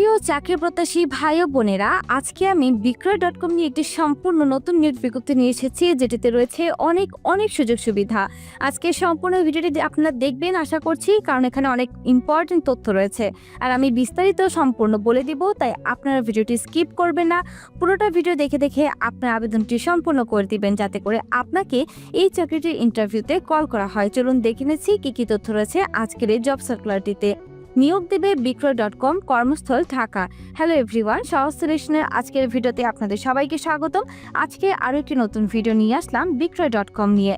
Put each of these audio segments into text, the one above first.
প্রিয় চাকরি প্রত্যাশী ভাই ও বোনেরা, আজকে আমি বিক্রয় ডট কম নিয়ে একটি সম্পূর্ণ নতুন নিয়োগ বিজ্ঞপ্তি নিয়ে এসেছি, যেটিতে রয়েছে অনেক অনেক সুযোগ সুবিধা। আজকে সম্পূর্ণ ভিডিওটি আপনারা দেখবেন, আশা করছি, কারণ এখানে অনেক ইম্পর্টেন্ট তথ্য রয়েছে। আর আমি বিস্তারিত সম্পূর্ণ বলে দিব, তাই আপনারা ভিডিওটি স্কিপ করবেন না। পুরোটা ভিডিও দেখে দেখে আপনার আবেদনটি সম্পূর্ণ করে দিবেন, যাতে করে আপনাকে এই চাকরিটির ইন্টারভিউতে কল করা হয়। চলুন দেখে নিচ্ছি, কী কী তথ্য রয়েছে আজকের এই জব সার্কুলারটিতে নিয়োগ দেবে বিক্রয় ডট কম কর্মস্থল ঢাকা। হ্যালো এভরিওয়ান সহজ সলিউশনের আজকের ভিডিওতে আপনাদের সবাইকে স্বাগতম। আজকে আরও একটি নতুন ভিডিও নিয়ে আসলাম বিক্রয় ডট কম নিয়ে।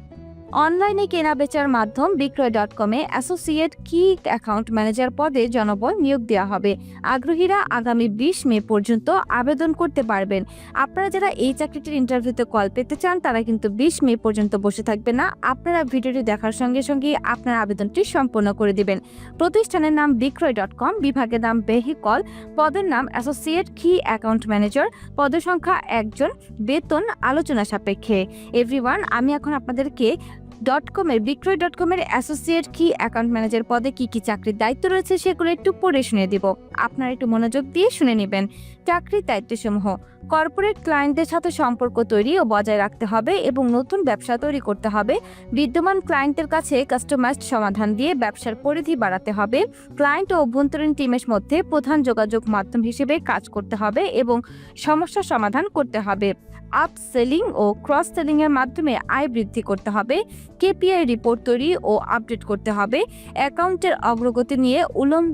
অনলাইনে কেনা বেচার মাধ্যম বিক্রয় ডট কমে অ্যাসোসিয়েট কি অ্যাকাউন্ট ম্যানেজার পদে জনবল নিয়োগ দেওয়া হবে। আগ্রহীরা আগামী বিশ মে পর্যন্ত আবেদন করতে পারবেন। আপনারা যারা এই চাকরিটির ইন্টারভিউতে কল পেতে চান, তারা কিন্তু বিশ মে পর্যন্ত বসে থাকবে না। আপনারা ভিডিওটি দেখার সঙ্গে সঙ্গে আপনার আবেদনটি সম্পন্ন করে দিবেন। প্রতিষ্ঠানের নাম বিক্রয় ডট কম বিভাগের নাম ভেহিকল পদের নাম অ্যাসোসিয়েট কি অ্যাকাউন্ট ম্যানেজার পদের সংখ্যা একজন, বেতন আলোচনা সাপেক্ষে। এভরিওয়ান আমি এখন আপনাদেরকে ডট কমের বিক্রয় ডট কমের অ্যাসোসিয়েট কি অ্যাকাউন্ট ম্যানেজার পদে কি কি চাকরির দায়িত্ব রয়েছে সেগুলো একটু পড়ে শুনে দিব। আপনারা একটু মনোযোগ দিয়ে শুনে নেবেন। চাকরির দায়িত্বসমূহ কর্পোরেট ক্লায়েন্টদের সাথে সম্পর্ক তৈরি ও বজায় রাখতে হবে এবং নতুন ব্যবসা তৈরি করতে হবে। বিদ্যমান ক্লায়েন্টের কাছে কাস্টমাইজড সমাধান দিয়ে ব্যবসার পরিধি বাড়াতে হবে। ক্লায়েন্ট ও অভ্যন্তরীণ টিমের মধ্যে প্রধান যোগাযোগ মাধ্যম হিসেবে কাজ করতে হবে এবং সমস্যা সমাধান করতে হবে। আপ সেলিং ও ক্রস সেলিং এর মাধ্যমে আয় বৃদ্ধি করতে হবে। কেপিআই রিপোর্ট তৈরি ও আপডেট করতে হবে। অ্যাকাউন্টের অগ্রগতি নিয়ে উলম,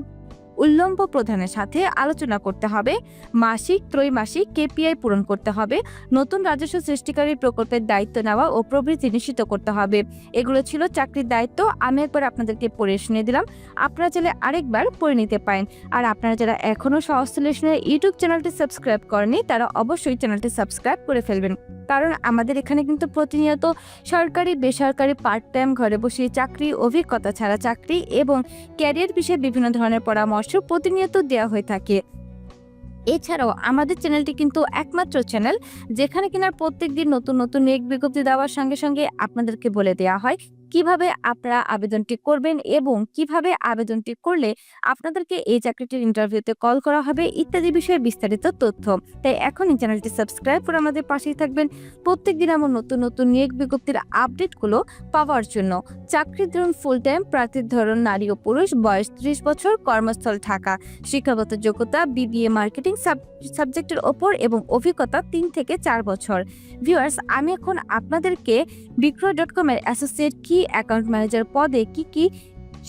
উল্লম্ব প্রধানের সাথে আলোচনা করতে হবে। মাসিক, ত্রৈমাসিক কেপিআই পূরণ করতে হবে। নতুন রাজস্ব সৃষ্টিকারী প্রকল্পের দায়িত্ব নেওয়া ও প্রবৃত্তি নিশ্চিত করতে হবে। এগুলো ছিল চাকরির দায়িত্ব। আমি একবার আপনাদেরকে পড়ে শুনে দিলাম। আপনারা চাইলে আরেকবার পড়ে নিতে পারেন। আর আপনারা যারা এখনও সহজ ইউটিউব চ্যানেলটি সাবস্ক্রাইব করেনি তারা অবশ্যই চ্যানেলটি সাবস্ক্রাইব করে ফেলবেন। কারণ আমাদের এখানে কিন্তু প্রতিনিয়ত সরকারি, বেসরকারি পার্ট টাইম ঘরে বসে চাকরি, অভিজ্ঞতা ছাড়া চাকরি এবং ক্যারিয়ার বিষয়ে বিভিন্ন ধরনের পরামর্শ প্রতিনিয়ত দেওয়া হয়ে থাকে। এছাড়াও আমাদের চ্যানেলটি কিন্তু একমাত্র চ্যানেল যেখানে কিনা প্রত্যেক দিন নতুন নতুন এক বিজ্ঞপ্তি দেওয়ার সঙ্গে সঙ্গে আপনাদেরকে বলে দেওয়া হয় কীভাবে আপনারা আবেদনটি করবেন এবং কীভাবে আবেদনটি করলে আপনাদেরকে এই চাকরিটির ইন্টারভিউতে কল করা হবে ইত্যাদি বিষয়ে বিস্তারিত তথ্য। তাই এখন এই চ্যানেলটি সাবস্ক্রাইব করে আমাদের পাশেই থাকবেন। প্রত্যেকদিন আমার নতুন নতুন নিয়োগ বিজ্ঞপ্তির আপডেটগুলো পাওয়ার জন্য। চাকরির ধরুন ফুল টাইম প্রার্থীর ধরুন নারী ও পুরুষ, বয়স ত্রিশ বছর, কর্মস্থল থাকা শিক্ষাগত যোগ্যতা বিবিএ মার্কেটিং সাবজেক্টের ওপর এবং অভিজ্ঞতা তিন থেকে চার বছর। ভিউয়ার্স আমি এখন আপনাদেরকে বিক্রয় ডট কমের অ্যাসোসিয়েট কি অ্যাকাউন্ট ম্যানেজার পদে কি কি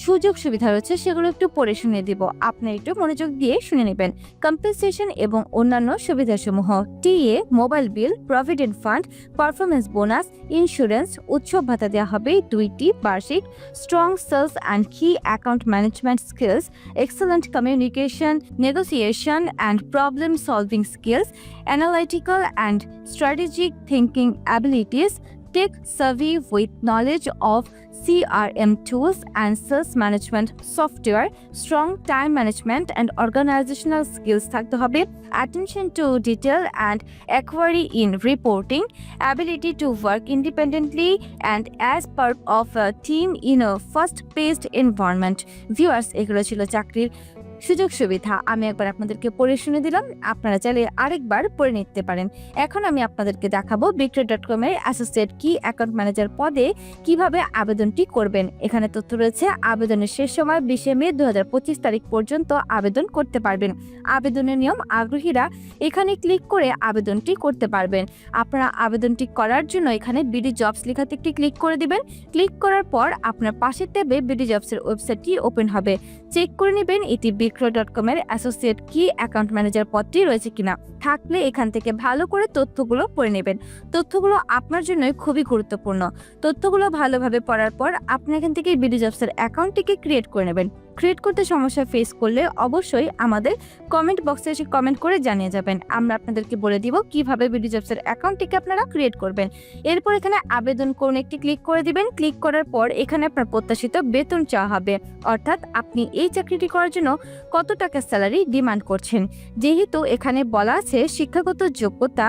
সুযোগ সুবিধা রয়েছে সেগুলো একটু পড়ে শুনে দিব। আপনি একটু মনোযোগ দিয়ে শুনে নেবেন। কম্পেনসেশন এবং অন্যান্য সুবিধাসমূহ। TA mobile bill provident fund performance bonus insurance উৎসব ভাতা দেওয়া হবে দুইটি, বার্ষিক strong sales and key account management skills excellent communication negotiation and problem solving skills analytical and strategic thinking abilities tech savvy with knowledge of CRM tools and sales management software, strong time management and organizational skills থাকতে হবে attention to detail and equity in reporting, ability to work independently and as part of a team in a fast-paced environment. Viewers এগুলো ছিল চাকরির সুযোগ সুবিধা আমি একবার আপনাদেরকে পড়ে শুনে দিলাম। আপনারা চাইলে আরেকবার পড়ে নিতে পারেন। এখন আমি আপনাদেরকে দেখাবো বিক্রয় ডট কমের অ্যাসোসিয়েট কি অ্যাকাউন্ট ম্যানেজার পদে কীভাবে আবেদনটি করবেন। এখানে তথ্য রয়েছে, আবেদনের শেষ সময় বিশে মে দু হাজার পঁচিশ তারিখ পর্যন্ত আবেদন করতে পারবেন। আবেদনের নিয়ম আগ্রহীরা এখানে ক্লিক করে আবেদনটি করতে পারবেন। আপনারা আবেদনটি করার জন্য এখানে বিডি জবস লেখাতে একটি ক্লিক করে দিবেন। ক্লিক করার পর আপনার পাশের ট্যাবে বিডি জবসের ওয়েবসাইটটি ওপেন হবে। চেক করে নেবেন, এটি বিক্রয় ডট কমের অ্যাসোসিয়েট কি অ্যাকাউন্ট ম্যানেজার পদটি রয়েছে কিনা, থাকলে এখান থেকে ভালো করে তথ্যগুলো পড়ে নেবেন। তথ্যগুলো আপনার জন্যই খুবই গুরুত্বপূর্ণ। তথ্যগুলো ভালোভাবে পড়ার পর আপনি এখান থেকে বিডি জবসের অ্যাকাউন্টটিকে ক্রিয়েট করে নেবেন। ক্রিয়েট করতে সমস্যা ফেস করলে অবশ্যই আমাদের কমেন্ট বক্সে এসে কমেন্ট করে জানিয়ে যাবেন। আমরা আপনাদেরকে বলে দিব কীভাবে বিডি জবসের অ্যাকাউন্টটিকে আপনারা ক্রিয়েট করবেন। এরপর এখানে আবেদন করুন একটি ক্লিক করে দিবেন। ক্লিক করার পর এখানে আপনার প্রত্যাশিত বেতন চাওয়া হবে। অর্থাৎ আপনি এই চাকরিটি করার জন্য কত টাকা স্যালারি ডিমান্ড করছেন। যেহেতু এখানে বলা আছে শিক্ষাগত যোগ্যতা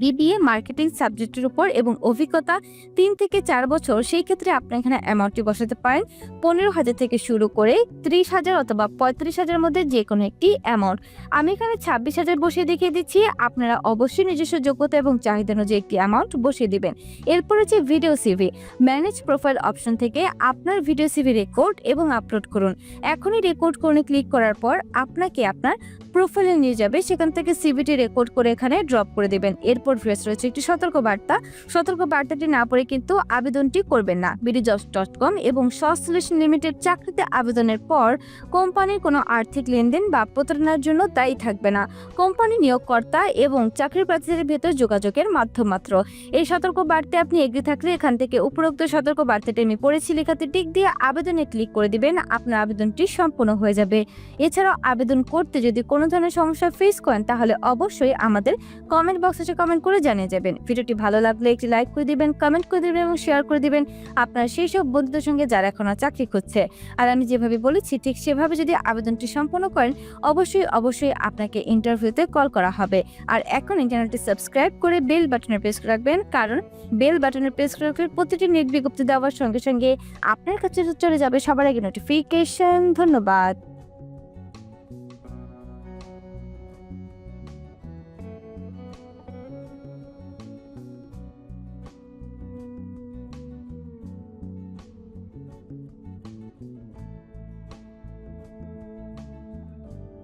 বিবিএ মার্কেটিং সাবজেক্টের উপর এবং অভিজ্ঞতা তিন থেকে চার বছর, সেই ক্ষেত্রে আপনি এখানে অ্যামাউন্টটি বসাতে পারেন। পনেরো হাজার থেকে শুরু করে ত্রিশ হাজার অথবা পঁয়ত্রিশ হাজারের মধ্যে যে কোনো একটি অ্যামাউন্ট আমি এখানে ছাব্বিশ হাজার বসিয়ে দেখিয়ে দিচ্ছি। আপনারা অবশ্যই নিজস্ব যোগ্যতা এবং চাহিদা অনুযায়ী একটি অ্যামাউন্ট বসিয়ে দিবেন। এরপর হচ্ছে video CV manage profile option থেকে আপনার ভিডিও সিভি রেকর্ড এবং আপলোড করুন। এখনই রেকর্ড করে ক্লিক করার পর আপনাকে আপনার প্রোফাইলে নিয়ে যাবে। সেখান থেকে সিভিটি রেকর্ড করে এখানে ড্রপ করে দেবেন। এরপর ফ্রেস রয়েছে একটি সতর্ক বার্তা সতর্ক বার্তাটি না পড়ে কিন্তু আবেদনটি করবেন না। বিডি জবস ডট কম এবং সলিউশন লিমিটেড চাকরিতে আবেদনের পর কোম্পানির কোনো আর্থিক লেনদেন বা প্রতারণার জন্য দায়ী থাকবে না। কোম্পানি নিয়োগকর্তা এবং চাকরি প্রার্থীদের ভেতর যোগাযোগের মাধ্যম মাত্র। এই সতর্ক বার্তায় আপনি এগিয়ে থাকলে এখান থেকে উপরোক্ত সতর্ক বার্তাটি আমি পড়েছি। লেখাতে টিক দিয়ে আবেদনে ক্লিক করে দিবেন, আপনার আবেদনটি সম্পূর্ণ হয়ে যাবে। এছাড়াও আবেদন করতে যদি কোনো ধরনের সমস্যা ফেস করেন, তাহলে অবশ্যই আমাদের কমেন্ট বক্সে কমেন্ট করে জানিয়ে যাবেন। ভিডিওটি ভালো লাগলে একটি লাইক করে দিবেন কমেন্ট করে দিবেন এবং শেয়ার করে দিবেন আপনার সেই সব বন্ধুদের সঙ্গে যারা এখন চাকরি করছে আর আমি যেভাবে বলেছি, ঠিক সেভাবে যদি আবেদনটি সম্পন্ন করেন, অবশ্যই অবশ্যই আপনাকে ইন্টারভিউতে কল করা হবে। আর এখন ইন্টারনেটে সাবস্ক্রাইব করে বেল বাটনে প্রেস রাখবেন, কারণ বেল বাটনের প্রেস রাখলে প্রতিটি নেট বিজ্ঞপ্তি দেওয়ার সঙ্গে সঙ্গে আপনার কাছে চলে যাবে সবার আগে নোটিফিকেশন ধন্যবাদ।